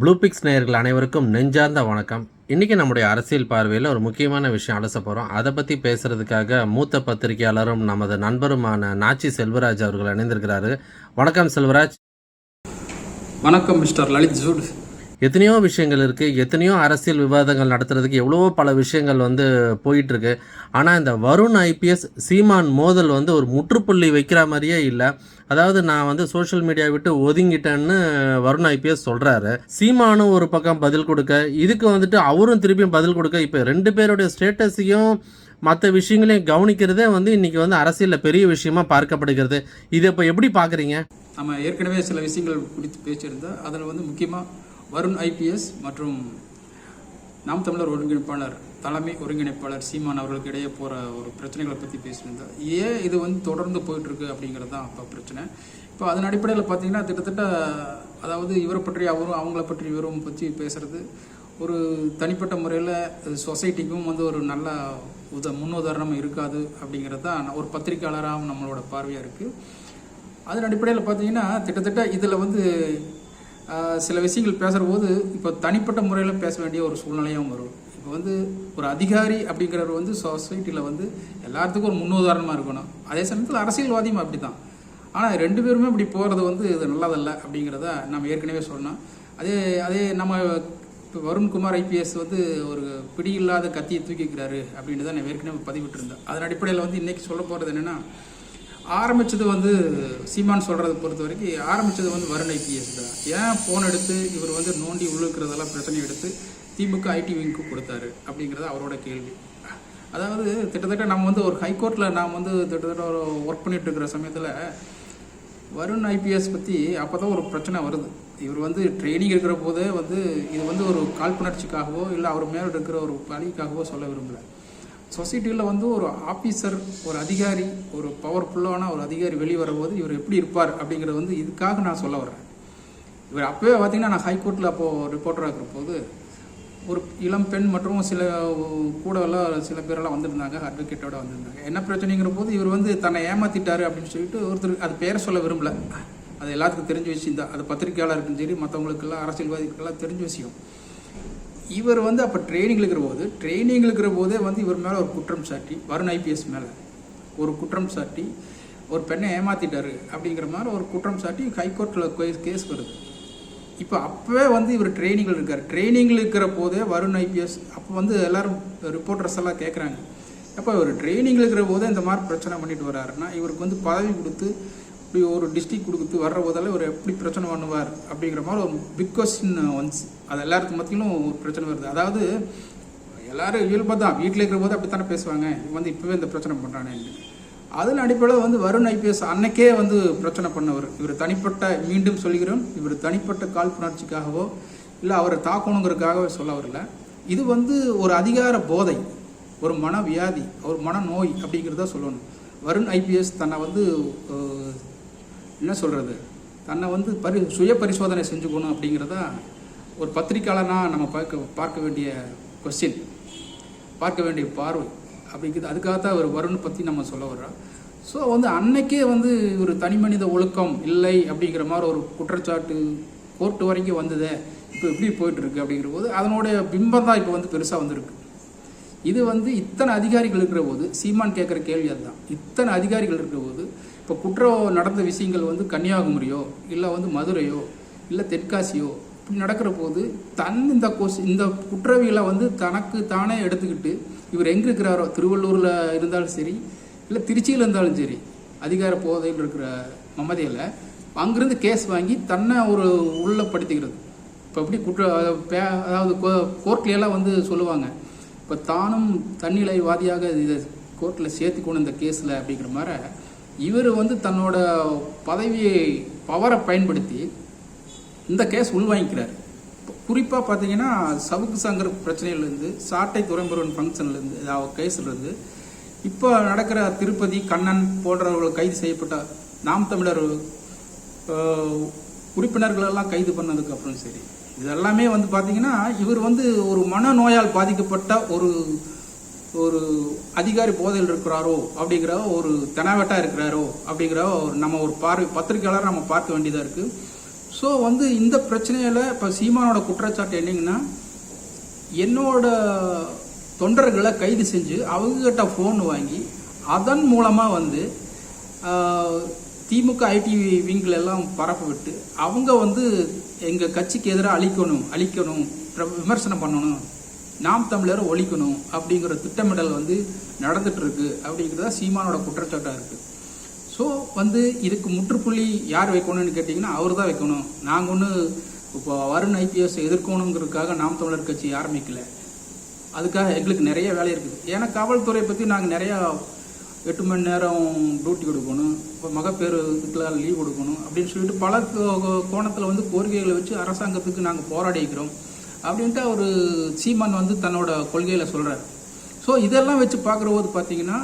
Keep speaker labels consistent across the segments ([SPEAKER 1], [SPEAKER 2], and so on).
[SPEAKER 1] ப்ளூபிக்ஸ் நேயர்கள் அனைவருக்கும் நெஞ்சார்ந்த வணக்கம். இன்றைக்கி நம்முடைய அரசியல் பார்வையில் ஒரு முக்கியமான விஷயம் அலச போகிறோம் அதை பற்றி பேசுகிறதுக்காக மூத்த பத்திரிகையாளரும் நமது நண்பருமான நாச்சி செல்வராஜ் அவர்கள் இணைந்திருக்கிறாரு. வணக்கம் செல்வராஜ்.
[SPEAKER 2] வணக்கம் மிஸ்டர் லலித் ஜூட்.
[SPEAKER 1] எத்தனையோ விஷயங்கள் இருக்குது எத்தனையோ அரசியல் விவாதங்கள் நடத்துறதுக்கு எவ்வளவோ பல விஷயங்கள் வந்து போயிட்டுருக்கு. ஆனால் இந்த வருண் ஐபிஎஸ் சீமான் மோதல் வந்து ஒரு முற்றுப்புள்ளி வைக்கிற மாதிரியே இல்லை. அதாவது நான் வந்து சோஷியல் மீடியா விட்டு ஒதுங்கிட்டேன்னு வருண் ஐபிஎஸ் சொல்கிறாரு சீமானும் ஒரு பக்கம் பதில் கொடுக்க இதுக்கு வந்துட்டு அவரும் திருப்பியும் பதில் கொடுக்க இப்போ ரெண்டு பேருடைய ஸ்டேட்டஸையும் மற்ற விஷயங்களையும் கவனிக்கிறதே வந்து இன்னைக்கு வந்து அரசியலில் பெரிய விஷயமா பார்க்கப்படுகிறது. இதை இப்போ எப்படி பார்க்குறீங்க?
[SPEAKER 2] நம்ம ஏற்கனவே சில விஷயங்கள் குறித்து பேசியிருந்தோம் அதில் வந்து முக்கியமாக வருண் ஐபிஎஸ் மற்றும் நாம் தமிழர் ஒருங்கிணைப்பாளர் தலைமை ஒருங்கிணைப்பாளர் சீமான் அவர்களுக்கு இடையே போகிற ஒரு பிரச்சனைகளை பற்றி பேசியிருந்தார். ஏன் இது வந்து தொடர்ந்து போயிட்டுருக்கு அப்படிங்கிறது தான் இப்போ பிரச்சனை. இப்போ அதன் அடிப்படையில் பார்த்தீங்கன்னா கிட்டத்தட்ட அதாவது இவரை பற்றி அவரும் அவங்கள பற்றி இவரும் பற்றி பேசுகிறது ஒரு தனிப்பட்ட முறையில் சொசைட்டிக்கும் வந்து ஒரு நல்ல உத முன்னுதாரணம் இருக்காது அப்படிங்கிறது தான் ஒரு பத்திரிகையாளராகவும் நம்மளோட பார்வையாக இருக்குது அதன் அடிப்படையில் பார்த்தீங்கன்னா கிட்டத்தட்ட இதில் வந்து சில விஷயங்கள் பேசுகிற போது இப்போ தனிப்பட்ட முறையில் பேச வேண்டிய ஒரு சூழ்நிலையும் வரும். இப்போ வந்து ஒரு அதிகாரி அப்படிங்கிறவர் வந்து சொசைட்டியில் வந்து எல்லாத்துக்கும் ஒரு முன்னுதாரணமாக இருக்கணும். அதே சமயத்தில் அரசியல்வாதியும் அப்படி தான் ஆனால் ரெண்டு பேருமே இப்படி போகிறது வந்து இது நல்லதல்ல அப்படிங்கிறத நம்ம ஏற்கனவே சொன்னோம். அதே அதே நம்ம இப்போ வருண்குமார் ஐபிஎஸ் வந்து ஒரு பிடி இல்லாத கத்தியை தூக்கிக்கிறாரு அப்படின்னு தான் நான் ஏற்கனவே பதிவிட்டிருந்தேன். அதன் அடிப்படையில் வந்து இன்றைக்கி சொல்ல போகிறது என்னென்னா ஆரம்பித்தது வந்து சீமான் சொல்கிறத பொறுத்த வரைக்கும் ஆரம்பித்தது வந்து வருண் ஐபிஎஸ் தான். ஏன் ஃபோன் எடுத்து இவர் வந்து நோண்டி உள்ளுக்கிறதெல்லாம் பிரச்சனை எடுத்து திமுக ஐடி விங்க்கு கொடுத்தாரு அப்படிங்கிறது அவரோட கேள்வி. அதாவது கிட்டத்தட்ட நம்ம வந்து ஒரு ஹைகோர்ட்டில் நாம் வந்து கிட்டத்தட்ட ஒரு ஒர்க் பண்ணிட்டு இருக்கிற சமயத்தில் வருண் ஐபிஎஸ் பற்றி அப்போ தான் ஒரு பிரச்சனை வருது. இவர் வந்து ட்ரைனிங் இருக்கிற போதே வந்து இது வந்து ஒரு காழ்ப்புணர்ச்சிக்காகவோ இல்லை அவர் மேலே இருக்கிற ஒரு பழிக்காகவோ சொல்ல விரும்பலை. சொசைட்டியில் வந்து ஒரு ஆஃபீஸர் ஒரு அதிகாரி ஒரு பவர்ஃபுல்லான ஒரு அதிகாரி வெளியே வரும்போது இவர் எப்படி இருப்பார் அப்படிங்கிறது வந்து இதுக்காக நான் சொல்ல வர்றேன். இவர் அப்போவே பார்த்தீங்கன்னா நான் ஹைகோர்ட்டில் அப்போது ரிப்போர்ட்டராக இருக்கிற போது ஒரு இளம் பெண் மற்றும் சில கூட எல்லாம் சில பேரெல்லாம் வந்திருந்தாங்க அட்வொகேட்டோட வந்திருந்தாங்க. என்ன பிரச்சனைங்கிற போது இவர் வந்து தன்னை ஏமாத்திட்டாரு அப்படின்னு சொல்லிட்டு ஒருத்தர் அது பேரை சொல்ல விரும்பல. அது எல்லாத்துக்கும் தெரிஞ்ச விஷயம் தான். அது பத்திரிகையாளருக்கும் சரி மற்றவங்களுக்கெல்லாம் அரசியல்வாதிகளுக்கெல்லாம் தெரிஞ்ச விஷயம். இவர் வந்து அப்போ ட்ரைனிங் இருக்கிற போது ட்ரைனிங் இருக்கிற போதே வந்து இவர் மேலே ஒரு குற்றம் சாட்டி வருண் ஐபிஎஸ் மேலே. ஒரு குற்றம் சாட்டி ஒரு பெண்ணை ஏமாத்திட்டாரு அப்படிங்கிற மாதிரி ஒரு குற்றம் சாட்டி ஹைகோர்ட்டில் கேஸ் வருது. இப்போ அப்போவே வந்து இவர் ட்ரைனிங்கில் இருக்கார். ட்ரைனிங்கில் இருக்கிற போதே வருண் ஐபிஎஸ் அப்போ வந்து எல்லாரும் ரிப்போர்ட்டர்ஸ் எல்லாம் கேட்குறாங்க அப்போ இவர் ட்ரைனிங்கில் இருக்கிற போதே இந்த மாதிரி பிரச்சனை பண்ணிட்டு வர்றாருன்னா இவருக்கு வந்து பதவி கொடுத்து இப்படி ஒரு டிஸ்ட்ரிக் கொடுத்து வர்ற போதெல்லாம் இவர் எப்படி பிரச்சனை பண்ணுவார் அப்படிங்கிற மாதிரி ஒரு பிக் கொஸ்டின் வந்துச்சு. அது எல்லாத்துக்கு மத்தியிலும் ஒரு பிரச்சனை வருது. அதாவது எல்லாரும் இயல்பாக தான். வீட்டில் இருக்கிற போது அப்படித்தானே பேசுவாங்க. இவங்க வந்து இப்போவே இந்த பிரச்சனை பண்ணுறானேன்னு அதன் அடிப்படையில் வந்து வருண் ஐபிஎஸ் அன்னைக்கே வந்து பிரச்சனை பண்ணவர். இவர் தனிப்பட்ட மீண்டும் சொல்கிறோம் இவர் தனிப்பட்ட காழ்ப்புணர்ச்சிக்காகவோ இல்லை அவரை தாக்கணுங்கிறதுக்காகவோ சொல்ல வரல. இது வந்து ஒரு அதிகார போதை ஒரு மன வியாதி ஒரு மன நோய் அப்படிங்கிறத சொல்லணும். வருண் ஐபிஎஸ் தன்னை வந்து என்ன சொல்கிறது தன்னை வந்து பரி சுய பரிசோதனை செஞ்சுக்கணும் அப்படிங்கிறதா ஒரு பத்திரிக்கையாளனாக நம்ம பார்க்க பார்க்க வேண்டிய கொஸ்டின் பார்க்க வேண்டிய பார்வை. அப்படிங்கிறது அதுக்காகத்தான் ஒரு வருண் பற்றி நம்ம சொல்ல வர்றோம். ஸோ வந்து அன்னைக்கே வந்து ஒரு தனி மனித ஒழுக்கம் இல்லை அப்படிங்கிற மாதிரி ஒரு குற்றச்சாட்டு கோர்ட்டு வரைக்கும் வந்ததே. இப்போ எப்படி போயிட்டுருக்கு அப்படிங்கிற போது அதனுடைய பிம்பம் தான் இப்போ வந்து பெருசாக வந்திருக்கு. இது வந்து இத்தனை அதிகாரிகள் இருக்கிற போது சீமான் கேட்குற கேள்வி அதுதான். இத்தனை அதிகாரிகள் இருக்கிற போது இப்போ குற்றம் நடந்த விஷயங்கள் வந்து கன்னியாகுமரியோ இல்லை வந்து மதுரையோ இல்லை தென்காசியோ இப்படி நடக்கிற போது தன் இந்த கொஸ் இந்த குற்றவியலை வந்து தனக்கு தானே எடுத்துக்கிட்டு இவர் எங்கே இருக்கிறாரோ திருவள்ளூரில் இருந்தாலும் சரி இல்லை திருச்சியில் இருந்தாலும் சரி அதிகார போதையில் இருக்கிற மமதையில் அங்கேருந்து கேஸ் வாங்கி தன்னை ஒரு உள்ளப்படுத்திக்கிறது இப்போ எப்படி குற்ற பே- அதாவது கோர்ட்லையெல்லாம் வந்து சொல்லுவாங்க இப்போ தானும் தன்னிலைவாதியாக இதை கோர்ட்டில் சேர்த்துக்கணும் இந்த கேஸில் அப்படிங்கிற மாதிரி இவர் வந்து தன்னோட பதவியை பவரை பயன்படுத்தி இந்த கேஸ் உள்வாங்கிக்கிறார். குறிப்பாக பார்த்தீங்கன்னா சவுக்கு சங்கர் பிரச்சனையிலேருந்து சாட்டை துறைமுருகன் ஃபங்க்ஷன்லேருந்து கேஸ்லேருந்து இப்போ நடக்கிற திருப்பதி கண்ணன் போன்றவர்கள் கைது செய்யப்பட்ட நாம் தமிழர் உறுப்பினர்களெல்லாம் கைது பண்ணதுக்கப்புறம் சரி. இதெல்லாமே வந்து பார்த்தீங்கன்னா இவர் வந்து ஒரு மனநோயால் பாதிக்கப்பட்ட ஒரு ஒரு அதிகாரி போதையில் இருக்கிறாரோ அப்படிங்கிற ஒரு தெனாவட்டா இருக்கிறாரோ அப்படிங்கிற ஒரு நம்ம ஒரு பார்வை பத்திரிகையாளர் நம்ம பார்க்க வேண்டியதாக இருக்குது ஸோ வந்து இந்த பிரச்சனையில் இப்போ சீமானோட குற்றச்சாட்டு என்னங்கன்னா என்னோட தொண்டர்களை கைது செஞ்சு அவங்ககிட்ட ஃபோன் வாங்கி அதன் மூலமாக வந்து திமுக ஐடி விங்கில் எல்லாம் பரப்ப விட்டு அவங்க வந்து எங்கள் கட்சிக்கு எதிராக அழிக்கணும் அழிக்கணும் விமர்சனம் பண்ணணும். நாம் தமிழரை ஒழிக்கணும் அப்படிங்கிற திட்டமிடல் வந்து நடந்துட்டு இருக்கு அப்படிங்கிறதா சீமானோட குற்றச்சாட்டாக இருக்கு. ஸோ வந்து இதுக்கு முற்றுப்புள்ளி யார் வைக்கணும்னு கேட்டிங்கன்னா அவர் தான் வைக்கணும். நாங்கள் ஒன்று இப்போ வருண் ஐபிஎஸ் எதிர்க்கணுங்கிறதுக்காக நாம் தமிழர் கட்சி ஆரம்பிக்கல. அதுக்காக எங்களுக்கு நிறைய வேலை இருக்குது. ஏன்னா காவல்துறையை பற்றி நாங்கள் நிறையா எட்டு மணி நேரம் டியூட்டி கொடுக்கணும். இப்போ மகப்பேறு இதுக்கெல்லாம் லீவ் கொடுக்கணும். அப்படின்னு சொல்லிட்டு பல கோணத்தில் வந்து கோரிக்கைகளை வச்சு அரசாங்கத்துக்கு நாங்கள் போராடிக்கிறோம் அப்படின்ட்டு அவர் சீமான் வந்து தன்னோட கொள்கையில் சொல்கிறார் ஸோ இதெல்லாம் வச்சு பார்க்குற போது பார்த்தீங்கன்னா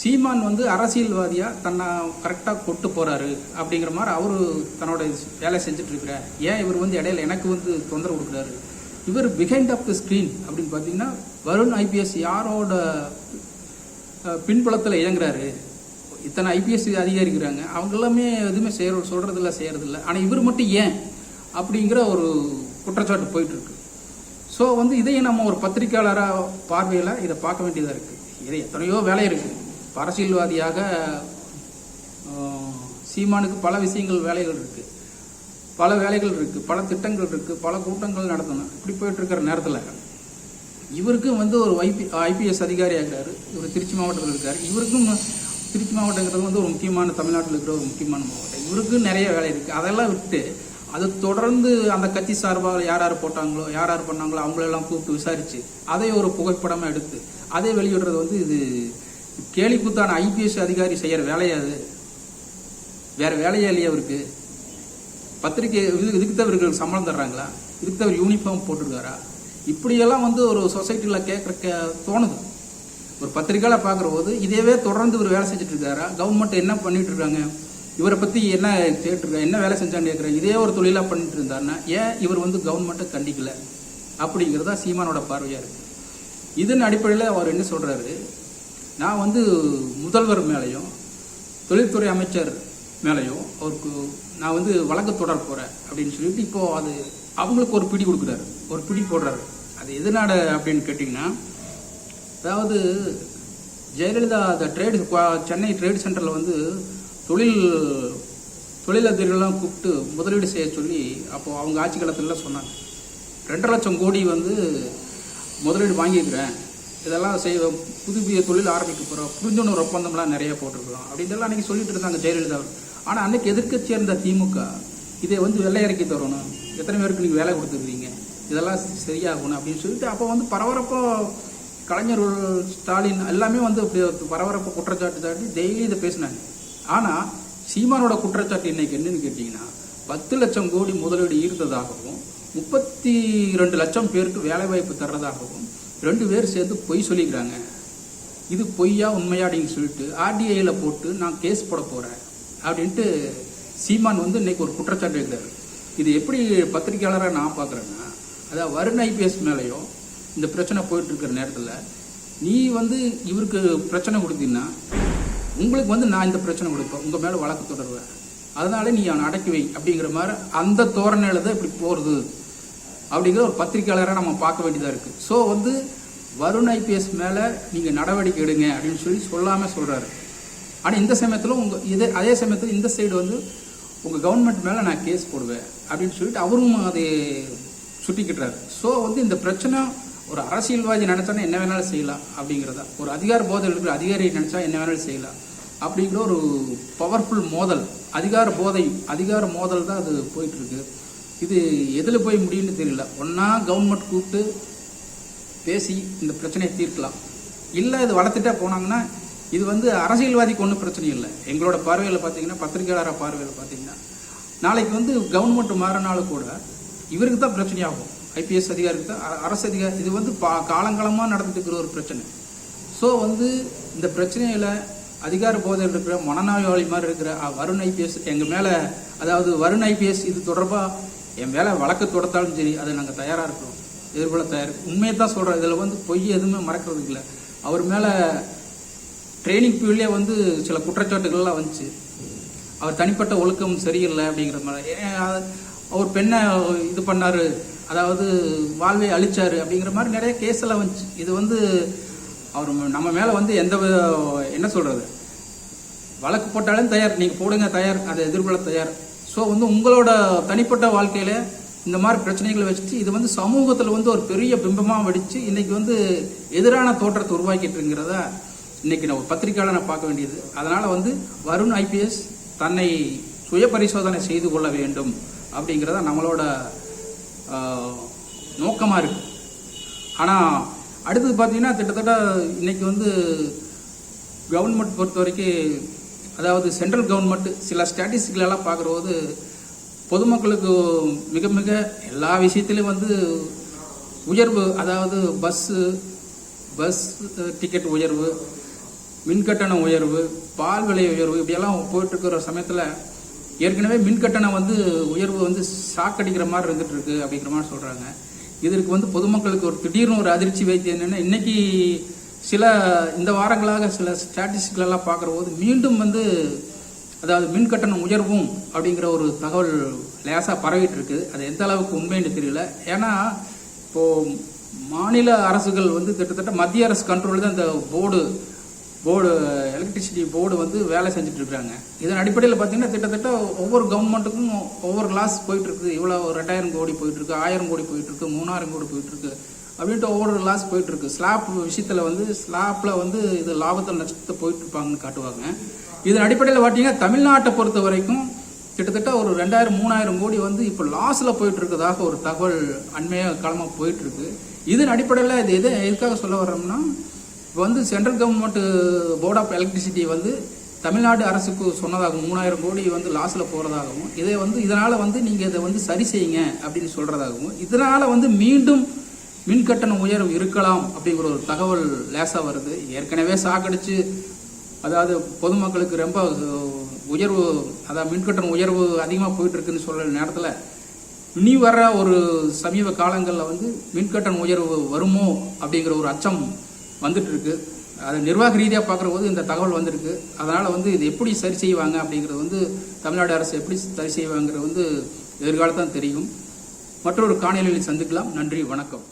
[SPEAKER 2] சீமான் வந்து அரசியல்வாதியாக தன்னை கரெக்டாக கொட்டு போகிறாரு அப்படிங்கிற மாதிரி அவர் தன்னோட வேலை செஞ்சுட்டு இருக்கிறார். ஏன் இவர் வந்து இடையில எனக்கு வந்து தொந்தரவு கொடுக்குறாரு? இவர் பிஹைண்ட் ஆஃப் த ஸ்க்ரீன் அப்படின்னு பார்த்தீங்கன்னா வருண் ஐபிஎஸ் யாரோட பின்புலத்தில் இயங்குறாரு. இத்தனை ஐபிஎஸ் அதிகாரிக்கிறாங்க. அவங்க எல்லாமே எதுவுமே செய்கிற சொல்கிறதில்ல செய்கிறதில்ல ஆனால் இவர் மட்டும் ஏன்? அப்படிங்கிற ஒரு குற்றச்சாட்டு போயிட்டுருக்கு. ஸோ வந்து இதையும் நம்ம ஒரு பத்திரிக்கையாளராக பார்வையில் இதை பார்க்க வேண்டியதாக இருக்குது இது எத்தனையோ வேலை இருக்குது அரசியல்வாதியாக சீமானுக்கு பல விஷயங்கள் வேலைகள் இருக்குது பல வேலைகள் இருக்குது பல திட்டங்கள் இருக்குது பல கூட்டங்கள் நடத்தணும். இப்படி போயிட்டுருக்கிற நேரத்தில் இவருக்கும் வந்து ஒரு ஐபி ஐபிஎஸ் அதிகாரியாக இருக்கார் இவர் திருச்சி மாவட்டத்தில் இருக்கார். இவருக்கும் திருச்சி மாவட்டங்கிறது வந்து ஒரு முக்கியமான தமிழ்நாட்டில் இருக்கிற ஒரு முக்கியமான மாவட்டம். இவருக்கும் நிறைய வேலை இருக்குது அதெல்லாம் விட்டு அது தொடர்ந்து அந்த கட்சி சார்பாக யார் யார் போட்டாங்களோ யார் யார் பண்ணாங்களோ அவங்களெல்லாம் கூப்பிட்டு விசாரித்து அதை ஒரு புகைப்படமாக எடுத்து அதை வெளியிடுறது வந்து இது கேலிக்குத்தான ஐபிஎஸ் அதிகாரி செய்கிற வேலையா அது? வேற வேலையே இல்லையா அவருக்கு? பத்திரிக்கை இதுக்கு தான் சம்பளம் தர்றாங்களா? இதுக்கு தவிர யூனிஃபார்ம் போட்டிருக்காரா? இப்படியெல்லாம் வந்து ஒரு சொசைட்டியில் கேட்குற கே தோணுது. ஒரு பத்திரிக்கையில் பார்க்குற போது இதேவே தொடர்ந்து இவர் வேலை செஞ்சுட்டு இருக்காரா கவர்மெண்ட் என்ன பண்ணிட்டு இருக்காங்க இவரை பற்றி என்ன கேட்டுருக்காங்க என்ன வேலை செஞ்சான்னு கேட்குறேன் இதே ஒரு தொழிலாக பண்ணிட்டு இருந்தாருன்னா ஏன் இவர் வந்து கவர்மெண்ட்டை கண்டிக்கல? அப்படிங்கிறதா சீமானோட பார்வையாக இருக்குது இதன் அடிப்படையில் அவர் என்ன சொல்கிறாரு நான் வந்து முதல்வர் மேலேயும் தொழில்துறை அமைச்சர் மேலேயும் அவருக்கு நான் வந்து வழக்கு தொடர போகிறேன் அப்படின்னு சொல்லிட்டு இப்போ அது அவங்களுக்கு ஒரு பிடி கொடுக்குறாரு. ஒரு பிடி போடுறாரு. அது எதனால அப்படின்னு கேட்டிங்கன்னா அதாவது ஜெயலலிதா அந்த ட்ரேடு சென்னை ட்ரேட் சென்டரில் வந்து தொழில் தொழிலதிபர்கள்லாம் கூப்பிட்டு முதலீடு செய்ய சொல்லி அப்போது அவங்க ஆட்சி காலத்துலலாம் சொன்னாங்க. ரெண்டரை லட்சம் கோடி வந்து முதலீடு வாங்கியிருக்கிறேன். இதெல்லாம் செய்ய புது புதிய தொழில் ஆரம்பிக்க போகிறோம் புரிஞ்சுணர்வு ஒப்பந்தம்லாம் நிறைய போட்டிருக்கிறோம். அப்படின்றலாம் அன்றைக்கி சொல்லிட்டு இருந்தாங்க ஜெயலலிதா ஆனால் அன்னைக்கு எதிர்க்கட்சியாக இருந்த திமுக இதை வந்து வெள்ளையறக்கி தரணும். எத்தனை பேருக்கு நீங்கள் வேலை கொடுத்துருக்கீங்க? இதெல்லாம் சரியாகணும் அப்படின்னு சொல்லிட்டு அப்போ வந்து பரபரப்போ கலைஞர் ஸ்டாலின் எல்லாமே வந்து அப்படி பரபரப்பு குற்றச்சாட்டு சாட்டி டெய்லி இதை பேசினாங்க. ஆனால் சீமானோட குற்றச்சாட்டு இன்னைக்கு என்னன்னு கேட்டிங்கன்னா பத்து லட்சம் கோடி முதலீடு ஈர்த்ததாகவும் முப்பத்தி ரெண்டு லட்சம் பேருக்கு வேலைவாய்ப்பு தர்றதாகவும் ரெண்டு பேர் சேர்ந்து பொய் சொல்லிக்கிறாங்க. இது பொய்யா உண்மையா அப்படின்னு சொல்லிட்டு ஆர்டிஐயில் போட்டு நான் கேஸ் போட போகிறேன் அப்படின்ட்டு சீமான் வந்து இன்னைக்கு ஒரு குற்றச்சாட்டு எழுந்தார் இது எப்படி பத்திரிக்கையாளராக நான் பார்க்குறேன்னா அதாவது வருண் ஐபிஎஸ் மேலேயும் இந்த பிரச்சனை போயிட்டு இருக்கிற நேரத்தில் நீ வந்து இவருக்கு பிரச்சனை கொடுத்தீங்கன்னா உங்களுக்கு வந்து நான் இந்த பிரச்சனை கொடுப்பேன் உங்கள் மேலே வழக்கு தொடருவேன் அதனால நீ அவனை அடக்கி வை அப்படிங்கிற மாதிரி அந்த தோரணையில் தான் இப்படி போகிறது அப்படிங்கிற ஒரு பத்திரிக்கையாளராக நம்ம பார்க்க வேண்டியதாக இருக்குது ஸோ வந்து வருண் ஐபிஎஸ் மேலே நீங்கள் நடவடிக்கை எடுங்க அப்படின்னு சொல்லி சொல்லாமல் சொல்கிறாரு ஆனால் இந்த சமயத்தில் உங்கள் இதே அதே சமயத்தில் இந்த சைடு வந்து உங்கள் கவர்மெண்ட் மேலே நான் கேஸ் போடுவேன் அப்படின்னு சொல்லிட்டு அவரும் அதை சுட்டிக்கிட்டுறாரு ஸோ வந்து இந்த பிரச்சனை ஒரு அரசியல்வாதி நினச்சானே என்ன வேணாலும் செய்யலாம் அப்படிங்கிறதா? ஒரு அதிகார போதையில் இருக்கிற அதிகாரி நினச்சா என்ன வேணாலும் செய்யலாம். அப்படிங்கிற ஒரு பவர்ஃபுல் மோதல். அதிகார போதை அதிகார மோதல் தான் அது போயிட்டுருக்கு. இது எதில் போய் முடியும்னு தெரியல. ஒன்றா கவர்மெண்ட் கூப்பிட்டு பேசி இந்த பிரச்சனையை தீர்க்கலாம். இல்லை இது வளர்த்துட்டே போனாங்கன்னா இது வந்து அரசியல்வாதிக்கு ஒன்றும் பிரச்சனை இல்லை. எங்களோட பார்வையில் பார்த்தீங்கன்னா பத்திரிகையாளர் பார்வையில் பார்த்தீங்கன்னா நாளைக்கு வந்து கவர்மெண்ட் மாறினாலும் கூட இவருக்கு தான் பிரச்சனையாகும். ஐபிஎஸ் அதிகாரிக்கு தான் அரசு அதிகாரி இது வந்து பா காலங்காலமாக நடந்துட்டு இருக்கிற ஒரு பிரச்சனை. ஸோ வந்து இந்த பிரச்சனையில் அதிகார போதையில் இருக்கிற மனநோயாளி மாதிரி இருக்கிற வருண் ஐபிஎஸ் எங்கள் மேலே அதாவது வருண் ஐபிஎஸ் இது தொடர்பாக என் மேலே வழக்கு தொடுத்தாலும் சரி அதை நாங்கள் தயாராக இருக்கிறோம். எதிர்கொள்ள தயார் உண்மையை தான் சொல்கிறோம் இதில் வந்து பொய் எதுவுமே மறக்கிறதுக்கு இல்லை. அவர் மேலே ட்ரைனிங் பீரியட்லேயே வந்து சில குற்றச்சாட்டுகள்லாம் வந்துச்சு. அவர் தனிப்பட்ட ஒழுக்கம் சரியில்லை அப்படிங்கிற மாதிரி. ஏன் அவர் பெண்ணை இது பண்ணார் அதாவது வாழ்வை அழிச்சார் அப்படிங்கிற மாதிரி நிறைய கேஸ் எல்லாம் வந்துச்சு. இது வந்து அவர் நம்ம மேலே வந்து எந்த வித- என்ன சொல்கிறது வழக்கு போட்டாலும் தயார் நீங்கள் போடுங்க தயார் அதை எதிர்கொள்ள தயார். ஸோ வந்து உங்களோட தனிப்பட்ட வாழ்க்கையில் இந்த மாதிரி பிரச்சனைகளை வச்சுட்டு இது வந்து சமூகத்தில் வந்து ஒரு பெரிய பிம்பமாக வெடித்து இன்றைக்கி வந்து எதிரான தோற்றத்தை உருவாக்கிட்டுங்கிறத இன்னைக்கு நான் ஒரு பத்திரிகையாளர் நான் பார்க்க வேண்டியது. அதனால் வந்து வருண் ஐபிஎஸ் தன்னை சுய பரிசோதனை செய்து கொள்ள வேண்டும் அப்படிங்கிறத நம்மளோட நோக்கமாக இருக்குது ஆனால் அடுத்தது பார்த்தீங்கன்னா கிட்டத்தட்ட இன்னைக்கு வந்து கவர்மெண்ட் பொறுத்த வரைக்கும் அதாவது சென்ட்ரல் கவர்மெண்ட் சில ஸ்டாட்டிஸ்டிக்லாம் பார்க்குறபோது பொதுமக்களுக்கு மிக மிக எல்லா விஷயத்துலையும் வந்து உயர்வு அதாவது பஸ்ஸு பஸ் டிக்கெட் உயர்வு மின்கட்டண உயர்வு பால் விலை உயர்வு இப்படியெல்லாம் போயிட்டுருக்கிற சமயத்தில் ஏற்கனவே மின்கட்டணம் வந்து உயர்வு வந்து சாக்கடிக்கிற மாதிரி இருந்துட்டு இருக்கு அப்படிங்கிற மாதிரி சொல்கிறாங்க இதற்கு வந்து பொதுமக்களுக்கு ஒரு திடீர்னு ஒரு அதிர்ச்சி வைத்து என்னென்னா இன்னைக்கு சில இந்த வாரங்களாக சில ஸ்டாட்டிஸ்டிக்கள் பார்க்குற போது மீண்டும் வந்து அதாவது மின் கட்டணம் உயர்வும் அப்படிங்கிற ஒரு தகவல் லேசாக பரவிட்டு இருக்கு அது எந்த அளவுக்கு உண்மைன்னு தெரியல. ஏன்னா இப்போது மாநில அரசுகள் வந்து கிட்டத்தட்ட மத்திய அரசு கண்ட்ரோல் தான் இந்த போர்டு போர்டு எலக்ட்ரிசிட்டி போர்டு வந்து வேலை செஞ்சுட்டு இருக்காங்க இதன் அடிப்படையில் பார்த்தீங்கன்னா கிட்டத்தட்ட ஒவ்வொரு கவர்மெண்ட்டுக்கும் ஒவ்வொரு கிளாஸ் போயிட்டு இருக்கு இவ்வளோ ரெண்டாயிரம் கோடி போயிட்டு இருக்கு ஆயிரம் கோடி போயிட்டு இருக்கு மூணாயிரம் கோடி போயிட்டு இருக்கு அப்படின்ட்டு ஒவ்வொரு கிளாஸ் போயிட்டு இருக்கு ஸ்லாப் விஷயத்தில் வந்து ஸ்லாப்பில் வந்து இது லாபத்தில் நஷ்டத்தை போயிட்டு இருப்பாங்கன்னு காட்டுவாங்க. இதன் அடிப்படையில் பார்த்தீங்கன்னா தமிழ்நாட்டை பொறுத்த வரைக்கும் கிட்டத்தட்ட ஒரு ரெண்டாயிரம் மூணாயிரம் கோடி வந்து இப்போ லாஸில் போயிட்டு இருக்கதாக ஒரு தகவல் அண்மையாக காலமாக போயிட்டு இருக்கு இதன் அடிப்படையில் இது எது எதுக்காக சொல்ல வர்றோம்னா இப்போ வந்து central government board of electricity வந்து தமிழ்நாடு அரசுக்கு சொன்னதாகவும் மூணாயிரம் கோடி வந்து லாஸில் போகிறதாகவும் இதை வந்து இதனால் வந்து நீங்கள் இதை வந்து சரி செய்யுங்க அப்படின்னு சொல்கிறதாகவும் இதனால் வந்து மீண்டும் மின்கட்டண உயர்வு இருக்கலாம் அப்படிங்கிற ஒரு தகவல் லேசாக வருது. ஏற்கனவே சாக்கடிச்சு அதாவது பொதுமக்களுக்கு ரொம்ப உயர்வு அதாவது மின்கட்டண உயர்வு அதிகமாக போயிட்டுருக்குன்னு சொல்கிற நேரத்தில் இனி வர ஒரு சமீப காலங்களில் வந்து மின்கட்டண உயர்வு வருமோ அப்படிங்கிற ஒரு அச்சம் வந்துட்டு இருக்கு அது நிர்வாக ரீதியாக பார்க்குற போது இந்த தகவல் வந்திருக்கு. அதனால் வந்து இது எப்படி சரி செய்வாங்க அப்படிங்கிறது வந்து தமிழ்நாடு அரசு எப்படி சரி செய்வாங்கிறது வந்து எதிர்காலத்தான் தெரியும். மற்றொரு காணொலியில் சந்திக்கலாம். நன்றி வணக்கம்.